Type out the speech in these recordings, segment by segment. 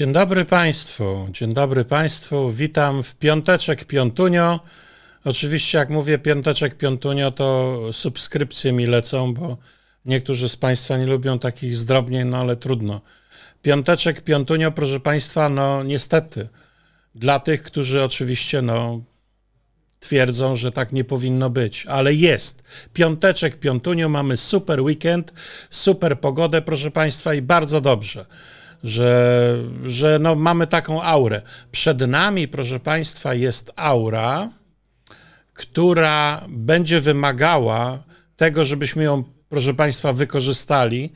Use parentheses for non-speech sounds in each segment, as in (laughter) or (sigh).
Dzień dobry Państwu, dzień dobry Państwu. Witam w piąteczek piątunio. Oczywiście, jak mówię piąteczek piątunio, to subskrypcje mi lecą, bo niektórzy z Państwa nie lubią takich zdrobnień, no ale trudno. Piąteczek piątunio, proszę Państwa, no niestety, dla tych, którzy oczywiście, no twierdzą, że tak nie powinno być, ale jest. Piąteczek, piątunio, mamy super weekend, super pogodę, proszę Państwa, i bardzo dobrze, że, że no, mamy taką aurę. Przed nami, proszę Państwa, jest aura, która będzie wymagała tego, żebyśmy ją, proszę Państwa, wykorzystali.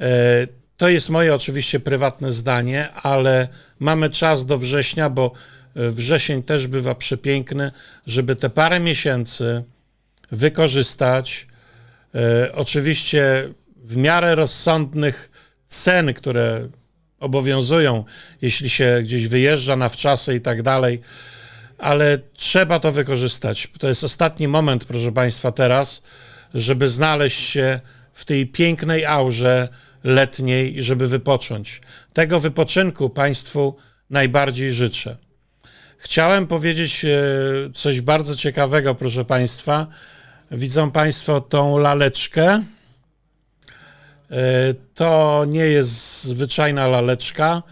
E, To jest moje oczywiście prywatne zdanie, ale mamy czas do września, bo e, wrzesień też bywa przepiękny, żeby te parę miesięcy wykorzystać. E, Oczywiście w miarę rozsądnych cen, które obowiązują, jeśli się gdzieś wyjeżdża na wczasy i tak dalej, ale trzeba to wykorzystać. To jest ostatni moment, proszę Państwa, teraz, żeby znaleźć się w tej pięknej aurze letniej i żeby wypocząć. Tego wypoczynku Państwu najbardziej życzę. Chciałem powiedzieć e, coś bardzo ciekawego, proszę Państwa. Widzą Państwo tą laleczkę. E, To nie jest zwyczajna laleczka.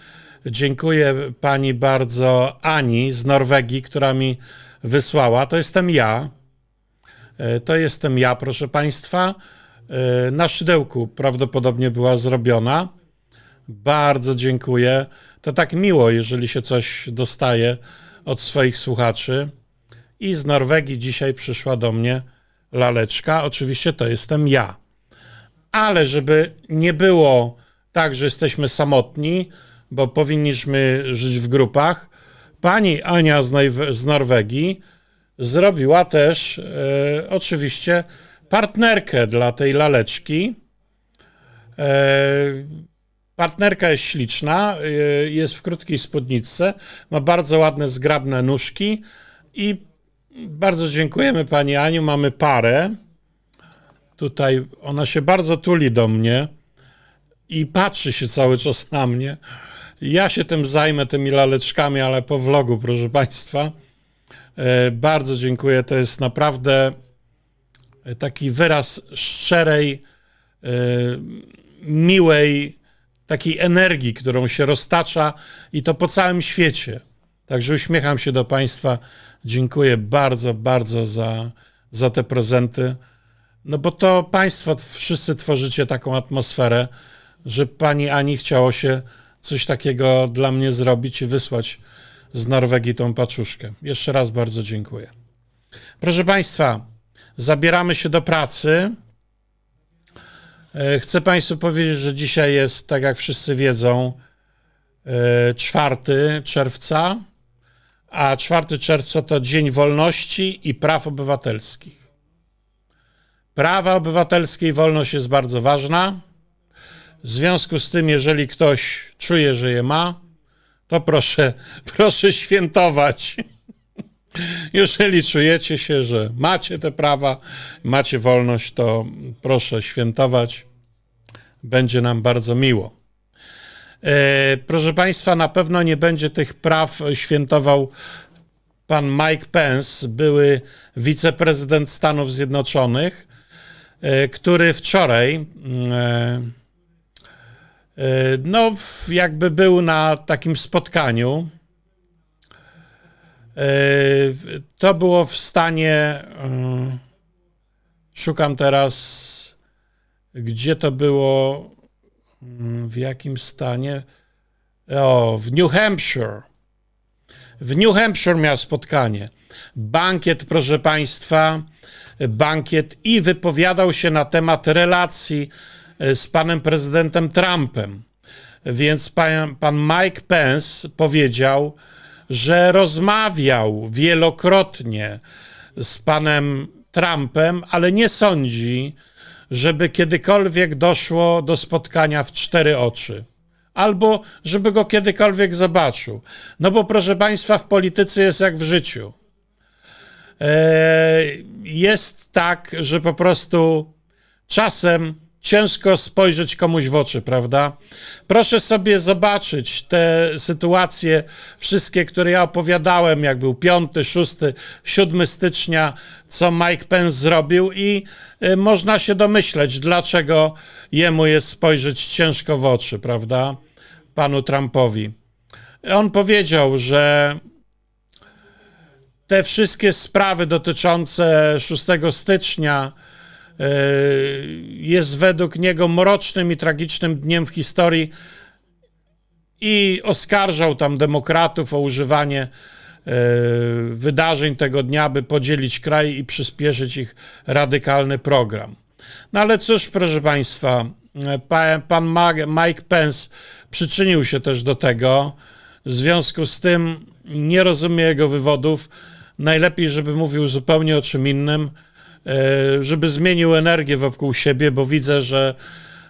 Dziękuję pani bardzo Ani z Norwegii, która mi wysłała. To jestem ja. E, To jestem ja, proszę państwa. E, Na szydełku prawdopodobnie była zrobiona. Bardzo dziękuję. To tak miło, jeżeli się coś dostaje od swoich słuchaczy. I z Norwegii dzisiaj przyszła do mnie laleczka. Oczywiście to jestem ja ale żeby nie było tak, że jesteśmy samotni, bo powinniśmy żyć w grupach, pani Ania z, Noj- z Norwegii zrobiła też e, oczywiście partnerkę dla tej laleczki. E, partnerka jest śliczna, e, jest w krótkiej spódniczce, ma bardzo ładne, zgrabne nóżki i bardzo dziękujemy pani Aniu, mamy parę. Tutaj ona się bardzo tuli do mnie i patrzy się cały czas na mnie. Ja się tym zajmę, tymi laleczkami, ale po vlogu, proszę Państwa. E, Bardzo dziękuję. To jest naprawdę taki wyraz szczerej, e, miłej, takiej energii, którą się roztacza i to po całym świecie. Także uśmiecham się do Państwa. Dziękuję bardzo, bardzo za, za te prezenty. No bo to państwo wszyscy tworzycie taką atmosferę, że pani Ani chciało się coś takiego dla mnie zrobić i wysłać z Norwegii tą paczuszkę. Jeszcze raz bardzo dziękuję. Proszę Państwa, zabieramy się do pracy. E, Chcę Państwu powiedzieć, że dzisiaj jest, tak jak wszyscy wiedzą, e, 4 czerwca, a 4 czerwca to Dzień Wolności i Praw Obywatelskich. Prawa obywatelskie i wolność jest bardzo ważna. W związku z tym, jeżeli ktoś czuje, że je ma, to proszę, (laughs) proszę świętować. (laughs) Jeżeli czujecie się, że macie te prawa, macie wolność, to proszę świętować. Będzie nam bardzo miło. E, proszę Państwa, na pewno nie będzie tych praw świętował pan Mike Pence, były wiceprezydent Stanów Zjednoczonych, który wczoraj mm, e, e, no, jakby był na takim spotkaniu. E, To było w stanie. e, Szukam teraz, gdzie to było, mm, w jakim stanie. O, w New Hampshire. W New Hampshire miał spotkanie. Bankiet, proszę Państwa, bankiet i wypowiadał się na temat relacji e, z panem prezydentem Trumpem. Więc pan, pan Mike Pence powiedział, że rozmawiał wielokrotnie z panem Trumpem, ale nie sądzi, żeby kiedykolwiek doszło do spotkania w cztery oczy. Albo żeby go kiedykolwiek zobaczył. No bo proszę Państwa, w polityce jest jak w życiu. E, Jest tak, że po prostu czasem ciężko spojrzeć komuś w oczy, prawda? Proszę sobie zobaczyć te sytuacje, wszystkie, które ja opowiadałem, jak był 5, 6, 7 stycznia, co Mike Pence zrobił, i y, można się domyśleć, dlaczego jemu jest spojrzeć ciężko w oczy, prawda? Panu Trumpowi. On powiedział, że te wszystkie sprawy dotyczące 6 stycznia e, jest według niego mrocznym i tragicznym dniem w historii i oskarżał tam demokratów o używanie e, wydarzeń tego dnia, by podzielić kraj i przyspieszyć ich radykalny program. No ale cóż, proszę Państwa, e, pa- pan Mike Pence przyczynił się też do tego. W związku z tym nie rozumiem jego wywodów. Najlepiej, żeby mówił zupełnie o czym innym, e, żeby zmienił energię wokół siebie, bo widzę, że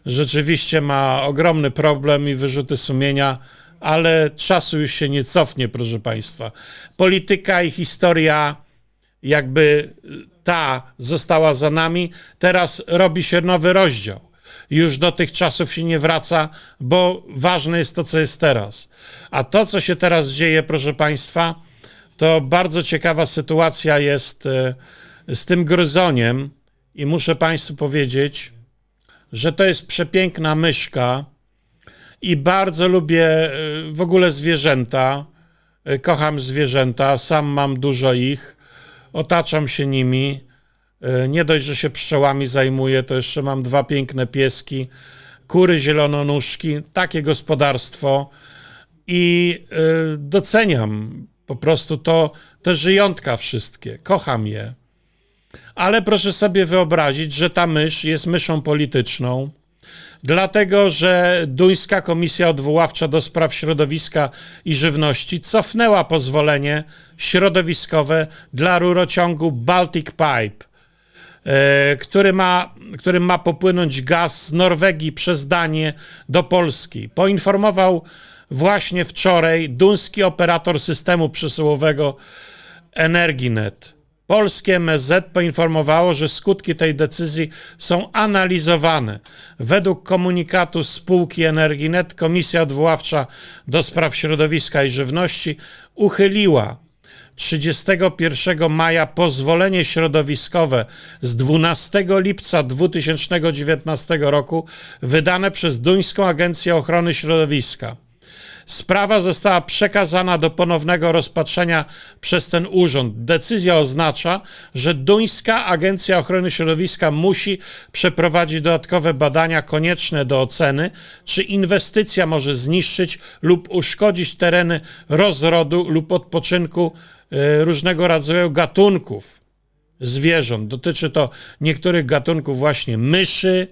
rzeczywiście ma ogromny problem i wyrzuty sumienia, ale czasu już się nie cofnie, proszę Państwa. Polityka i historia jakby ta została za nami, teraz robi się nowy rozdział. Już do tych czasów się nie wraca, bo ważne jest to, co jest teraz. A to, co się teraz dzieje, proszę Państwa, to bardzo ciekawa sytuacja jest e, z tym gryzoniem i muszę Państwu powiedzieć, że to jest przepiękna myszka i bardzo lubię e, w ogóle zwierzęta. E, Kocham zwierzęta, sam mam dużo ich, otaczam się nimi. Nie dość, że się pszczołami zajmuję, to jeszcze mam dwa piękne pieski, kury zielononóżki, takie gospodarstwo i doceniam po prostu to, te żyjątka wszystkie, kocham je. Ale proszę sobie wyobrazić, że ta mysz jest myszą polityczną, dlatego że duńska Komisja Odwoławcza do Spraw Środowiska i Żywności cofnęła pozwolenie środowiskowe dla rurociągu Baltic Pipe, e, który ma, którym ma popłynąć gaz z Norwegii przez Danię do Polski. Poinformował właśnie wczoraj duński operator systemu przesyłowego Energinet. Polskie MSZ poinformowało, że skutki tej decyzji są analizowane. Według komunikatu spółki Energinet Komisja Odwoławcza do Spraw Środowiska i Żywności uchyliła 31 maja pozwolenie środowiskowe z 12 lipca 2019 roku wydane przez Duńską Agencję Ochrony Środowiska. Sprawa została przekazana do ponownego rozpatrzenia przez ten urząd. Decyzja oznacza, że Duńska Agencja Ochrony Środowiska musi przeprowadzić dodatkowe badania konieczne do oceny, czy inwestycja może zniszczyć lub uszkodzić tereny rozrodu lub odpoczynku e, różnego rodzaju gatunków zwierząt. Dotyczy to niektórych gatunków właśnie myszy,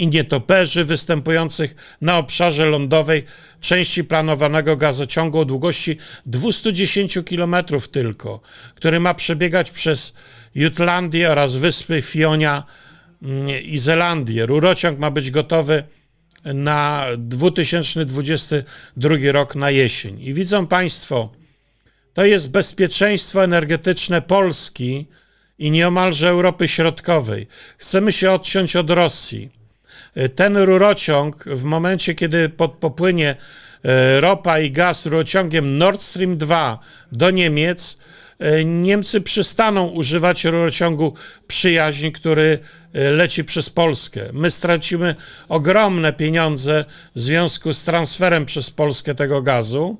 i nietoperzy występujących na obszarze lądowej części planowanego gazociągu o długości 210 km tylko, który ma przebiegać przez Jutlandię oraz wyspy Fionia mm, i Zelandię. Rurociąg ma być gotowy na 2022 rok na jesień. I widzą Państwo, to jest bezpieczeństwo energetyczne Polski i nieomalże Europy Środkowej. Chcemy się odciąć od Rosji ten rurociąg w momencie, kiedy pod, popłynie e, ropa i gaz rurociągiem Nord Stream 2 do Niemiec, e, Niemcy przestaną używać rurociągu przyjaźń, który e, leci przez Polskę. My stracimy ogromne pieniądze w związku z transferem przez Polskę tego gazu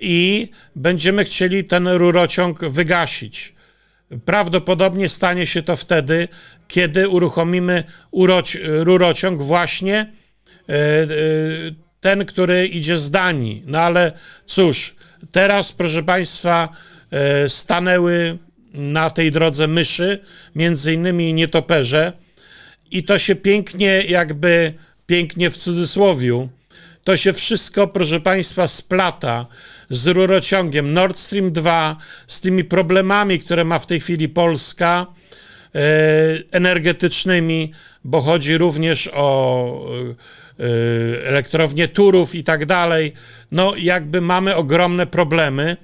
i będziemy chcieli ten rurociąg wygasić. Prawdopodobnie stanie się to wtedy, kiedy uruchomimy uroci, rurociąg właśnie e, e, ten, który idzie z Danii. No ale cóż, teraz, proszę Państwa, e, stanęły na tej drodze myszy, między innymi nietoperze i to się pięknie, jakby pięknie w cudzysłowiu, to się wszystko, proszę Państwa, splata z rurociągiem Nord Stream 2, z tymi problemami, które ma w tej chwili Polska, e, energetycznymi, bo chodzi również o e, elektrownię Turów i tak dalej. No, jakby mamy ogromne problemy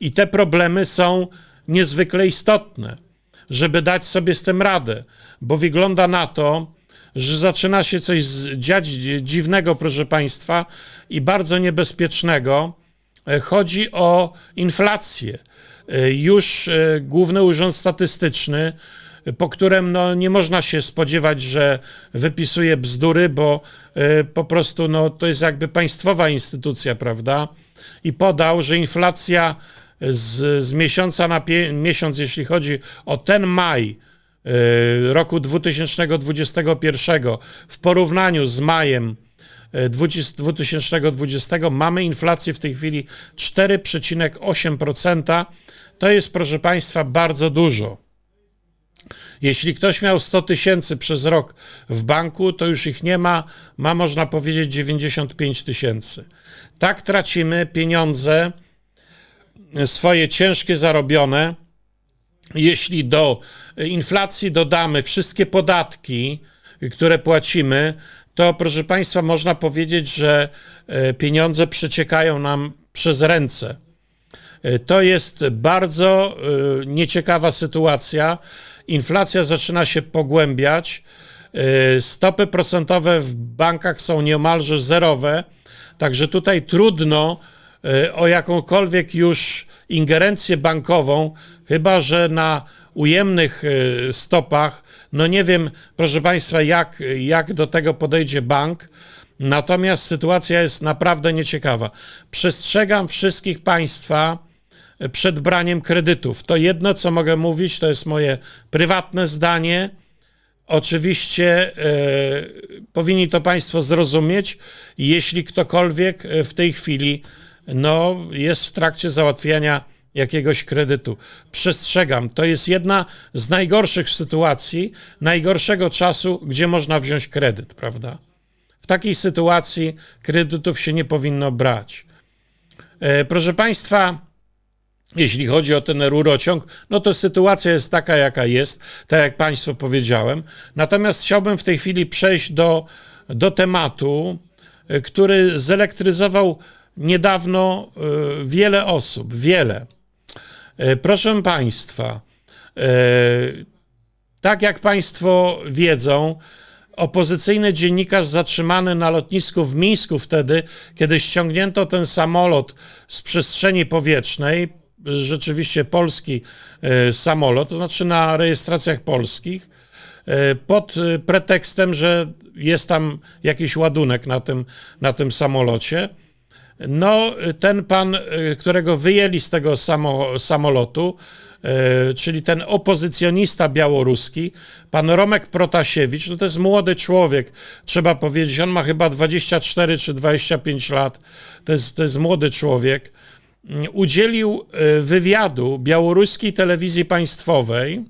i te problemy są niezwykle istotne, żeby dać sobie z tym radę, bo wygląda na to, że zaczyna się coś dziać dziwnego, proszę Państwa, i bardzo niebezpiecznego. E, Chodzi o inflację. E, Już e, Główny Urząd Statystyczny, po którym no, nie można się spodziewać, że wypisuje bzdury, bo po prostu no, to jest jakby państwowa instytucja, prawda? I podał, że inflacja z, z miesiąca na miesiąc, jeśli chodzi o ten maj, roku 2021 w porównaniu z majem 20 2020 mamy inflację w tej chwili 4,8%. To jest, proszę Państwa, bardzo dużo. Jeśli ktoś miał 100 tysięcy przez rok w banku, to już ich nie ma, ma można powiedzieć 95 tysięcy. Tak tracimy pieniądze e, swoje ciężkie zarobione, jeśli do inflacji dodamy wszystkie podatki, które płacimy, to proszę Państwa, można powiedzieć, że e, pieniądze przeciekają nam przez ręce. E, To jest bardzo e, nieciekawa sytuacja. Inflacja zaczyna się pogłębiać. Stopy procentowe w bankach są niemalże zerowe, także tutaj trudno o jakąkolwiek już ingerencję bankową, chyba że na ujemnych e, stopach. No nie wiem, proszę Państwa, jak, jak do tego podejdzie bank. Natomiast sytuacja jest naprawdę nieciekawa. Przestrzegam wszystkich Państwa przed braniem kredytów. To jedno, co mogę mówić, to jest moje prywatne zdanie. Oczywiście e, powinni to Państwo zrozumieć, jeśli ktokolwiek e, w tej chwili no, jest w trakcie załatwiania jakiegoś kredytu. Przestrzegam, to jest jedna z najgorszych sytuacji, najgorszego czasu, gdzie można wziąć kredyt, prawda? W takiej sytuacji kredytów się nie powinno brać. E, proszę Państwa, jeśli chodzi o ten rurociąg, no to sytuacja jest taka, jaka jest, tak jak Państwu powiedziałem. Natomiast chciałbym w tej chwili przejść do, do tematu, y, który zelektryzował niedawno y, wiele osób, wiele. Y, Proszę Państwa, y, tak jak Państwo wiedzą, opozycyjny dziennikarz zatrzymany na lotnisku w Mińsku wtedy, kiedy ściągnięto ten samolot z przestrzeni powietrznej, rzeczywiście polski e, samolot, to znaczy na rejestracjach polskich, e, pod e, pretekstem, że jest tam jakiś ładunek na tym, na tym samolocie. No, ten pan, y, którego wyjęli z tego samo, samolotu, y, czyli ten opozycjonista białoruski, pan Romek Protasiewicz, no to jest młody człowiek, trzeba powiedzieć, on ma chyba 24 czy 25 lat, to jest, to jest młody człowiek, mm, udzielił y, wywiadu białoruskiej telewizji państwowej,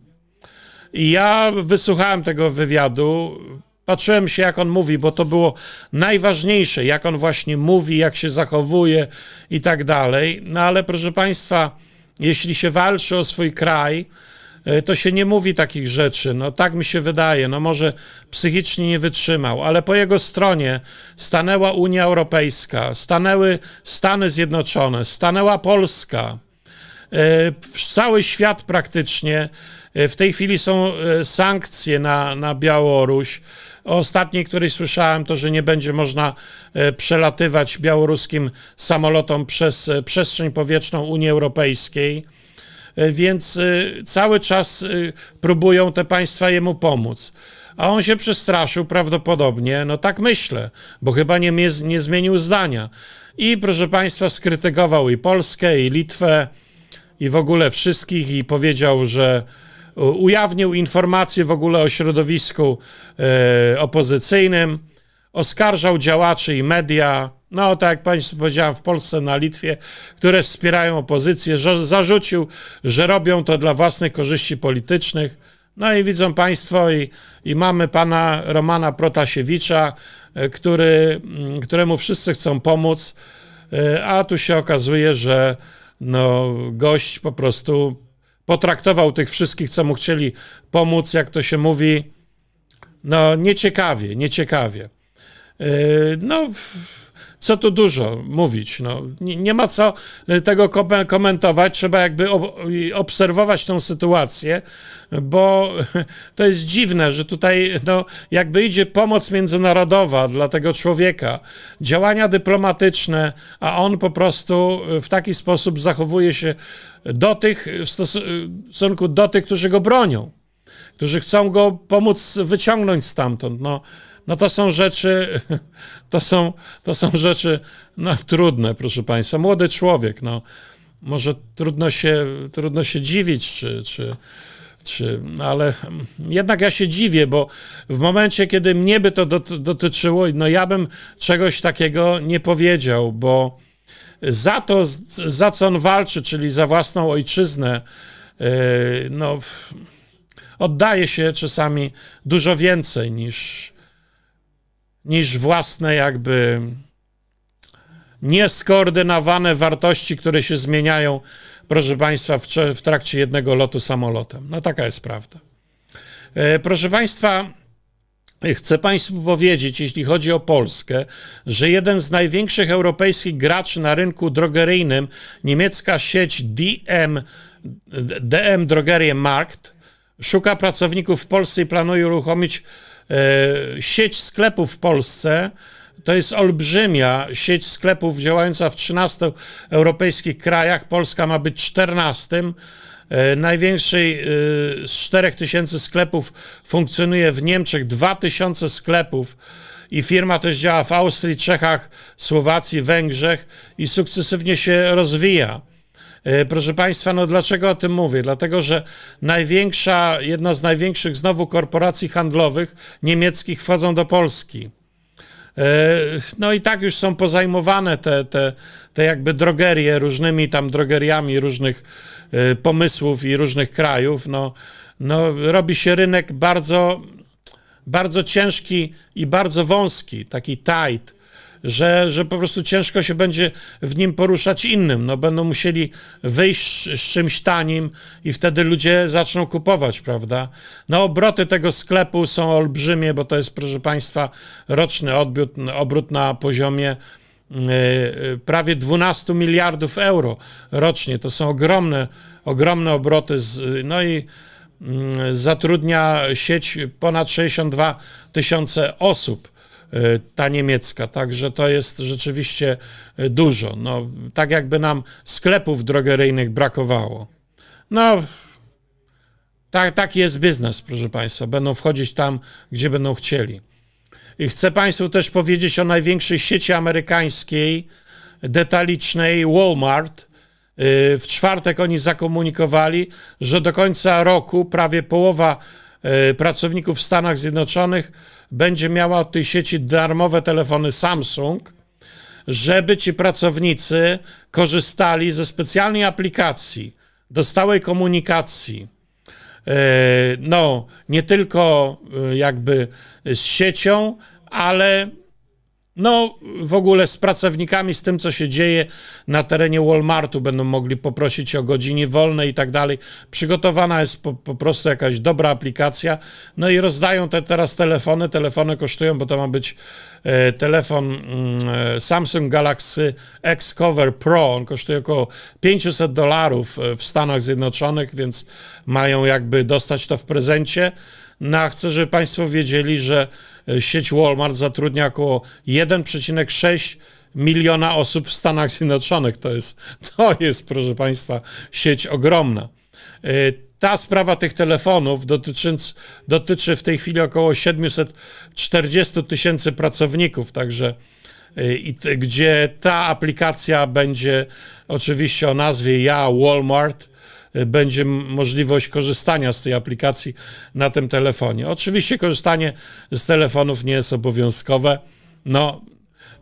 i ja wysłuchałem tego wywiadu, patrzyłem się, jak on mówi, bo to było najważniejsze, jak on właśnie mówi, jak się zachowuje i tak dalej. No ale proszę Państwa, jeśli się walczy o swój kraj, e, to się nie mówi takich rzeczy. No tak mi się wydaje. No może psychicznie nie wytrzymał, ale po jego stronie stanęła Unia Europejska, stanęły Stany Zjednoczone, stanęła Polska. E, Cały świat praktycznie. e, W tej chwili są sankcje na, na Białoruś. Ostatniej, której słyszałem, to, że nie będzie można e, przelatywać białoruskim samolotom przez e, przestrzeń powietrzną Unii Europejskiej. E, Więc cały czas próbują te państwa jemu pomóc. A on się przestraszył prawdopodobnie, no tak myślę, bo chyba nie, nie zmienił zdania. I proszę Państwa, skrytykował i Polskę, i Litwę, i w ogóle wszystkich i powiedział, że ujawnił informacje w ogóle o środowisku e, opozycyjnym, oskarżał działaczy i media, no tak jak Państwu powiedziałem, w Polsce, na Litwie, które wspierają opozycję, że zarzucił, że robią to dla własnych korzyści politycznych. No i widzą Państwo, i, i mamy pana Romana Protasiewicza, e, który, któremu wszyscy chcą pomóc, e, a tu się okazuje, że no, gość po prostu potraktował tych wszystkich, co mu chcieli pomóc, jak to się mówi, no nieciekawie, nieciekawie. Yy, No, co tu dużo mówić. No, nie, nie ma co y, tego kom- komentować, trzeba jakby obserwować tą sytuację, bo (laughs) to jest dziwne, że tutaj no, jakby idzie pomoc międzynarodowa dla tego człowieka, działania dyplomatyczne, a on po prostu w taki sposób zachowuje się do tych, stos- w stosunku do tych, którzy go bronią którzy chcą go pomóc wyciągnąć stamtąd. No, no to są rzeczy, (laughs) to są, to są rzeczy no, trudne, proszę Państwa. Młody człowiek, no, może trudno się, trudno się dziwić, czy, czy, czy, no ale jednak ja się dziwię, bo w momencie, kiedy mnie by to dot- dotyczyło, no ja bym czegoś takiego nie powiedział, bo za to, za co on walczy, czyli za własną ojczyznę, yy, no, oddaje się czasami dużo więcej niż, niż własne jakby nieskoordynowane wartości, które się zmieniają, proszę Państwa, w, trakcie jednego lotu samolotem. No taka jest prawda. E, Proszę Państwa, Chcę Państwu powiedzieć, jeśli chodzi o Polskę, że jeden z największych europejskich graczy na rynku drogeryjnym, niemiecka sieć DM, DM Drogerie Markt, szuka pracowników w Polsce i planuje uruchomić sieć sklepów w Polsce. To jest olbrzymia sieć sklepów działająca w 13 europejskich krajach. Polska ma być 14. E, Największej e, z 4000 sklepów funkcjonuje w Niemczech, 2000 sklepów i firma też działa w Austrii, Czechach, Słowacji, Węgrzech i sukcesywnie się rozwija. E, Proszę Państwa, no dlaczego o tym mówię? Dlatego, że największa, jedna z największych znowu korporacji handlowych niemieckich wchodzą do Polski. E, No i tak już są pozajmowane te, te, te jakby drogerie różnymi tam drogeriami różnych e, pomysłów i różnych krajów. No, no robi się rynek bardzo, bardzo ciężki i bardzo wąski, taki tight, że, że po prostu ciężko się będzie w nim poruszać innym. No, będą musieli wyjść z, czymś tanim i wtedy ludzie zaczną kupować, prawda? No, obroty tego sklepu są olbrzymie, bo to jest, proszę Państwa, roczny odbiór, obrót na poziomie y, y, prawie 12 miliardów euro rocznie. To są ogromne, ogromne obroty. Z, no i mm, zatrudnia sieć ponad 62 tysiące osób ta niemiecka, także to jest rzeczywiście y, dużo. No, tak jakby nam sklepów drogeryjnych brakowało. No, tak, taki jest biznes, proszę Państwa. Będą wchodzić tam, gdzie będą chcieli. I chcę Państwu też powiedzieć o największej sieci amerykańskiej, detalicznej Walmart. Y, W czwartek oni zakomunikowali, że do końca roku prawie połowa pracowników w Stanach Zjednoczonych będzie miała od tej sieci darmowe telefony Samsung, żeby ci pracownicy korzystali ze specjalnej aplikacji do stałej komunikacji. E, no, nie tylko e, jakby z siecią, ale no, w ogóle z pracownikami, z tym, co się dzieje na terenie Walmartu, będą mogli poprosić o godziny wolne i tak dalej. Przygotowana jest po, po prostu jakaś dobra aplikacja. No i rozdają te teraz telefony. Telefony kosztują, bo to ma być e, telefon mm, e, Samsung Galaxy X Cover Pro. On kosztuje około 500 dolarów e, w Stanach Zjednoczonych, więc mają jakby dostać to w prezencie. No, a chcę, żeby Państwo wiedzieli, że e, sieć Walmart zatrudnia około 1,6 miliona osób w Stanach Zjednoczonych. To jest, to jest, proszę Państwa, sieć ogromna. E, Ta sprawa tych telefonów dotycząc, dotyczy w tej chwili około 740 tysięcy pracowników, także e, i gdzie ta aplikacja będzie oczywiście o nazwie Ja Walmart, będzie możliwość korzystania z tej aplikacji na tym telefonie. Oczywiście korzystanie z telefonów nie jest obowiązkowe. No,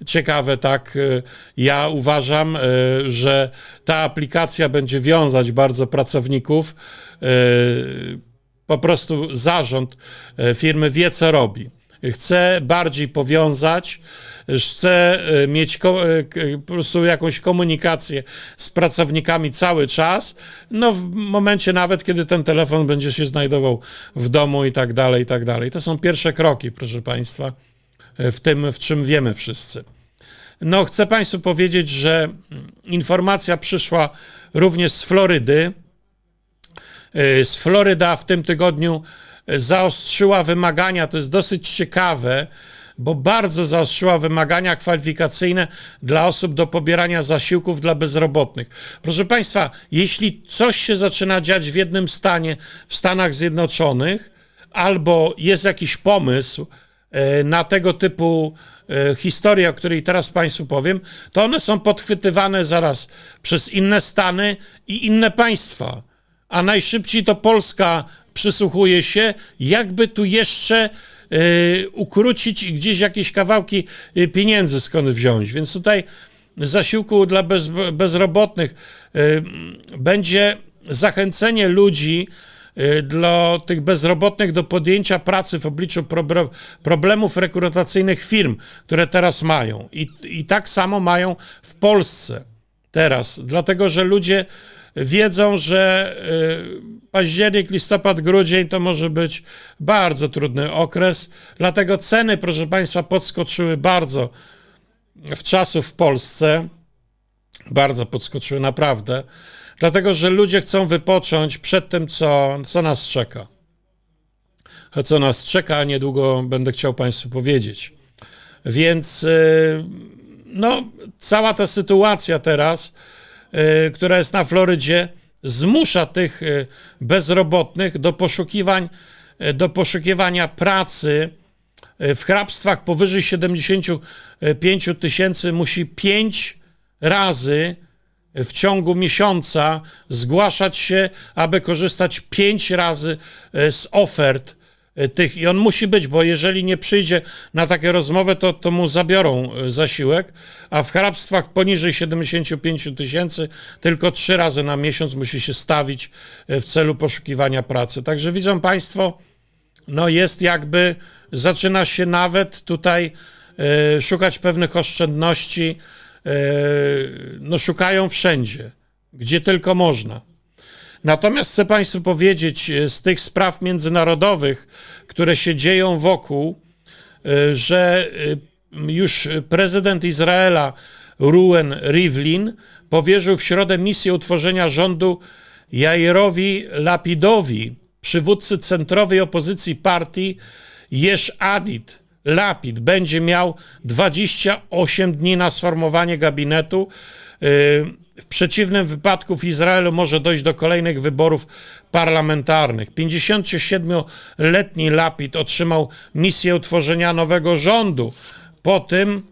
ciekawe, tak. y, Ja uważam, y, że ta aplikacja będzie wiązać bardzo pracowników. y, Po prostu zarząd firmy wie, co robi. Chce bardziej powiązać, chce mieć y, k- po prostu jakąś komunikację z pracownikami cały czas, no w momencie nawet, kiedy ten telefon będzie się znajdował w domu i tak dalej, i tak dalej. To są pierwsze kroki, proszę Państwa, y, w tym, w czym wiemy wszyscy. no chcę Państwu powiedzieć, że informacja przyszła również z Florydy. Z Floryda w tym tygodniu zaostrzyła wymagania, to jest dosyć ciekawe, bo bardzo zaostrzyła wymagania kwalifikacyjne dla osób do pobierania zasiłków dla bezrobotnych. Proszę Państwa, jeśli coś się zaczyna dziać w jednym stanie w Stanach Zjednoczonych, albo jest jakiś pomysł e, na tego typu e, historię, o której teraz Państwu powiem, to one są podchwytywane zaraz przez inne stany i inne państwa. A najszybciej to Polska przysłuchuje się, jakby tu jeszcze ukrócić i gdzieś jakieś kawałki y, pieniędzy skąd wziąć. Więc tutaj zasiłku dla bez, bezrobotnych y, będzie zachęcenie ludzi y, dla tych bezrobotnych do podjęcia pracy w obliczu problemów rekrutacyjnych firm, które teraz mają. I, I tak samo mają w Polsce teraz, dlatego że ludzie wiedzą, że y, październik, listopad, grudzień to może być bardzo trudny okres, dlatego ceny, proszę Państwa, podskoczyły bardzo w czasów w Polsce, bardzo podskoczyły naprawdę, dlatego że ludzie chcą wypocząć przed tym, co, co nas czeka. Co nas czeka, a niedługo będę chciał Państwu powiedzieć. Więc y, no, cała ta sytuacja teraz, która jest na Florydzie, zmusza tych y, bezrobotnych do poszukiwań, y, do poszukiwania pracy. Y, w hrabstwach powyżej 75 tysięcy musi pięć razy w ciągu miesiąca zgłaszać się, aby korzystać pięć razy z ofert tych. I on musi być, bo jeżeli nie przyjdzie na takie rozmowy, to, to mu zabiorą e, zasiłek, a w hrabstwach poniżej 75 tysięcy tylko trzy razy na miesiąc musi się stawić e, w celu poszukiwania pracy. Także widzą Państwo, no jest jakby, zaczyna się nawet tutaj e, szukać pewnych oszczędności, e, no szukają wszędzie, gdzie tylko można. Natomiast chcę Państwu powiedzieć e, z tych spraw międzynarodowych, które się dzieją wokół, e, że e, już prezydent Izraela Ruben Rivlin powierzył w środę misję utworzenia rządu Jairowi Lapidowi, przywódcy centrowej opozycji partii Jesh Adid. Lapid będzie miał 28 dni na sformowanie gabinetu. W przeciwnym wypadku w Izraelu może dojść do kolejnych wyborów parlamentarnych. 57-letni Lapid otrzymał misję utworzenia nowego rządu po tym,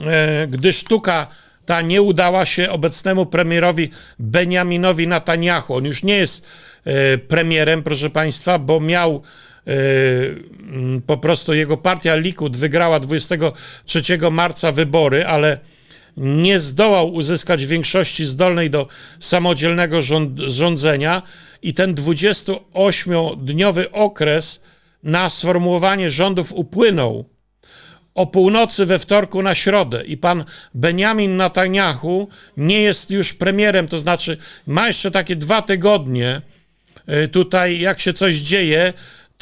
e, gdy sztuka ta nie udała się obecnemu premierowi Benjaminowi Netanyahu. On już nie jest e, premierem, proszę Państwa, bo miał e, po prostu jego partia Likud wygrała 23 marca wybory, ale nie zdołał uzyskać większości zdolnej do samodzielnego rząd, rządzenia i ten 28-dniowy okres na sformułowanie rządów upłynął o północy we wtorku na środę i pan Benjamin Netanyahu nie jest już premierem, to znaczy ma jeszcze takie dwa tygodnie y, tutaj, jak się coś dzieje,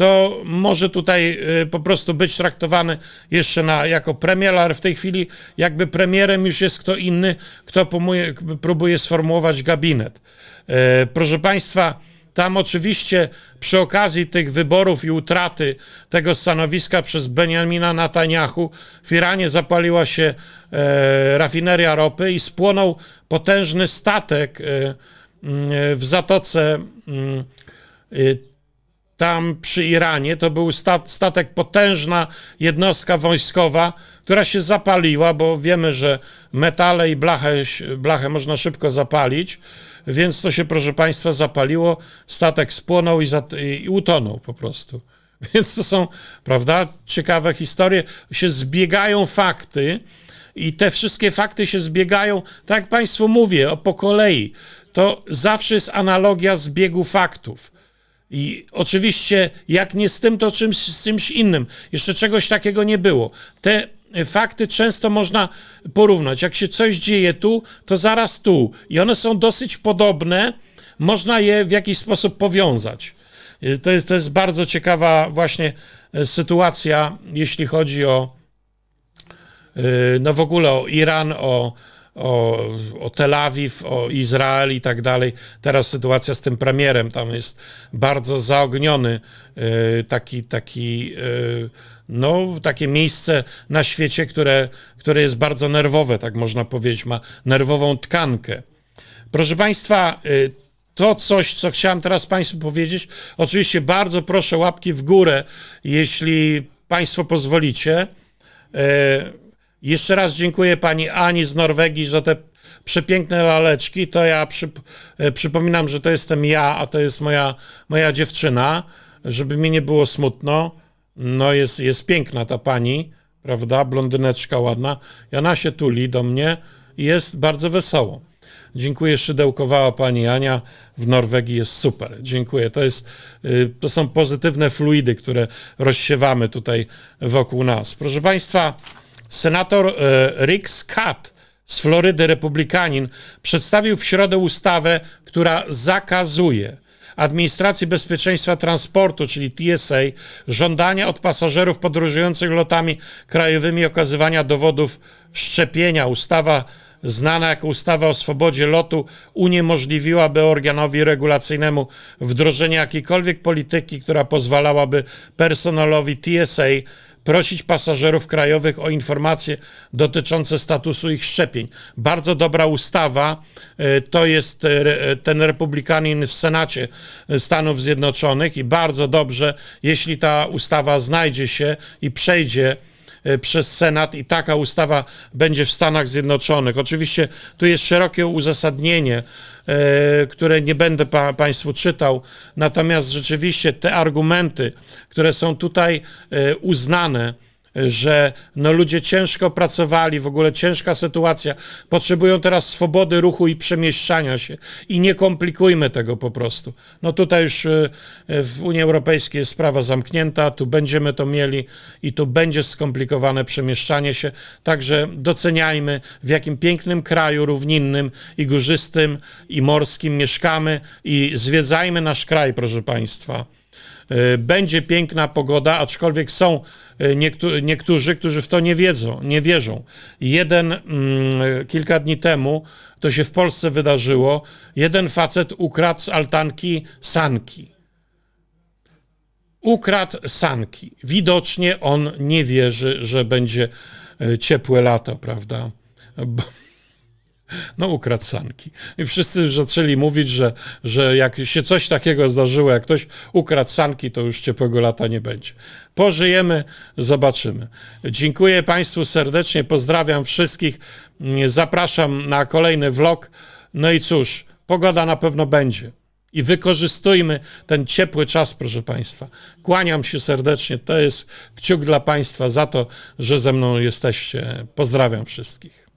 to może tutaj y, po prostu być traktowany jeszcze na, jako premier, ale w tej chwili jakby premierem już jest kto inny, kto pomuje, próbuje sformułować gabinet. E, Proszę Państwa, tam oczywiście przy okazji tych wyborów i utraty tego stanowiska przez Benjamina Netanyahu w Iranie zapaliła się e, rafineria ropy i spłonął potężny statek e, w zatoce y, tam przy Iranie. To był stat, statek, potężna jednostka wojskowa, która się zapaliła, bo wiemy, że metale i blachę, blachę można szybko zapalić, więc to się, proszę Państwa, zapaliło, statek spłonął i, zat, i utonął po prostu. (laughs) Więc to są, prawda, ciekawe historie. Się zbiegają fakty i te wszystkie fakty się zbiegają, tak jak Państwu mówię, po kolei. To zawsze jest analogia zbiegu faktów. I oczywiście, jak nie z tym, to czymś, z czymś innym. Jeszcze czegoś takiego nie było. Te fakty często można porównać. Jak się coś dzieje tu, to zaraz tu. I one są dosyć podobne. Można je w jakiś sposób powiązać. Y, To jest, to jest bardzo ciekawa właśnie e, sytuacja, jeśli chodzi o, no w ogóle o Iran, o, o, o Tel Awiw, o Izrael i tak dalej. Teraz sytuacja z tym premierem, tam jest bardzo zaogniony y, taki, taki y, no, takie miejsce na świecie, które, które jest bardzo nerwowe, tak można powiedzieć, ma nerwową tkankę. Proszę Państwa, y, to coś, co chciałem teraz Państwu powiedzieć. Oczywiście bardzo proszę łapki w górę, jeśli Państwo pozwolicie. Jeszcze raz dziękuję Pani Ani z Norwegii za te przepiękne laleczki. To ja e, przypominam, że to jestem ja, a to jest moja, moja dziewczyna, żeby mi nie było smutno. No jest, jest piękna ta pani, prawda? Blondyneczka ładna. I ona się tuli do mnie i jest bardzo wesoło. Dziękuję, szydełkowała pani Ania. W Norwegii jest super. Dziękuję. To, jest, y, to są pozytywne fluidy, które rozsiewamy tutaj wokół nas. Proszę Państwa, senator y, Rick Scott z Florydy, republikanin, przedstawił w środę ustawę, która zakazuje Administracji Bezpieczeństwa Transportu, czyli TSA, żądania od pasażerów podróżujących lotami krajowymi okazywania dowodów szczepienia. Ustawa znana jako ustawa o swobodzie lotu uniemożliwiłaby organowi regulacyjnemu wdrożenie jakiejkolwiek polityki, która pozwalałaby personelowi TSA prosić pasażerów krajowych o informacje dotyczące statusu ich szczepień. Bardzo dobra ustawa. E, To jest e, ten republikanin w Senacie Stanów Zjednoczonych i bardzo dobrze, jeśli ta ustawa znajdzie się i przejdzie e, przez Senat i taka ustawa będzie w Stanach Zjednoczonych. Oczywiście tu jest szerokie uzasadnienie, e, które nie będę pa, Państwu czytał, natomiast rzeczywiście te argumenty, które są tutaj e, uznane, że no ludzie ciężko pracowali, w ogóle ciężka sytuacja, potrzebują teraz swobody ruchu i przemieszczania się. I nie komplikujmy tego po prostu. No tutaj już y, w Unii Europejskiej jest sprawa zamknięta, tu będziemy to mieli i tu będzie skomplikowane przemieszczanie się, także doceniajmy w jakim pięknym kraju równinnym i górzystym i morskim mieszkamy. I zwiedzajmy nasz kraj, proszę Państwa. Y, Będzie piękna pogoda, aczkolwiek są niektó- niektórzy, którzy w to nie wiedzą, nie wierzą. Jeden mm, kilka dni temu, to się w Polsce wydarzyło, jeden facet ukradł z altanki sanki. Ukradł sanki. Widocznie on nie wierzy, że będzie y, ciepłe lato, prawda? Bo no ukradł sanki. I wszyscy zaczęli mówić, że, że jak się coś takiego zdarzyło, jak ktoś ukradł sanki, to już ciepłego lata nie będzie. Pożyjemy, zobaczymy. Dziękuję Państwu serdecznie, pozdrawiam wszystkich, zapraszam na kolejny vlog. No i cóż, pogoda na pewno będzie. I wykorzystujmy ten ciepły czas, proszę Państwa. Kłaniam się serdecznie. To jest kciuk dla Państwa za to, że ze mną jesteście. Pozdrawiam wszystkich.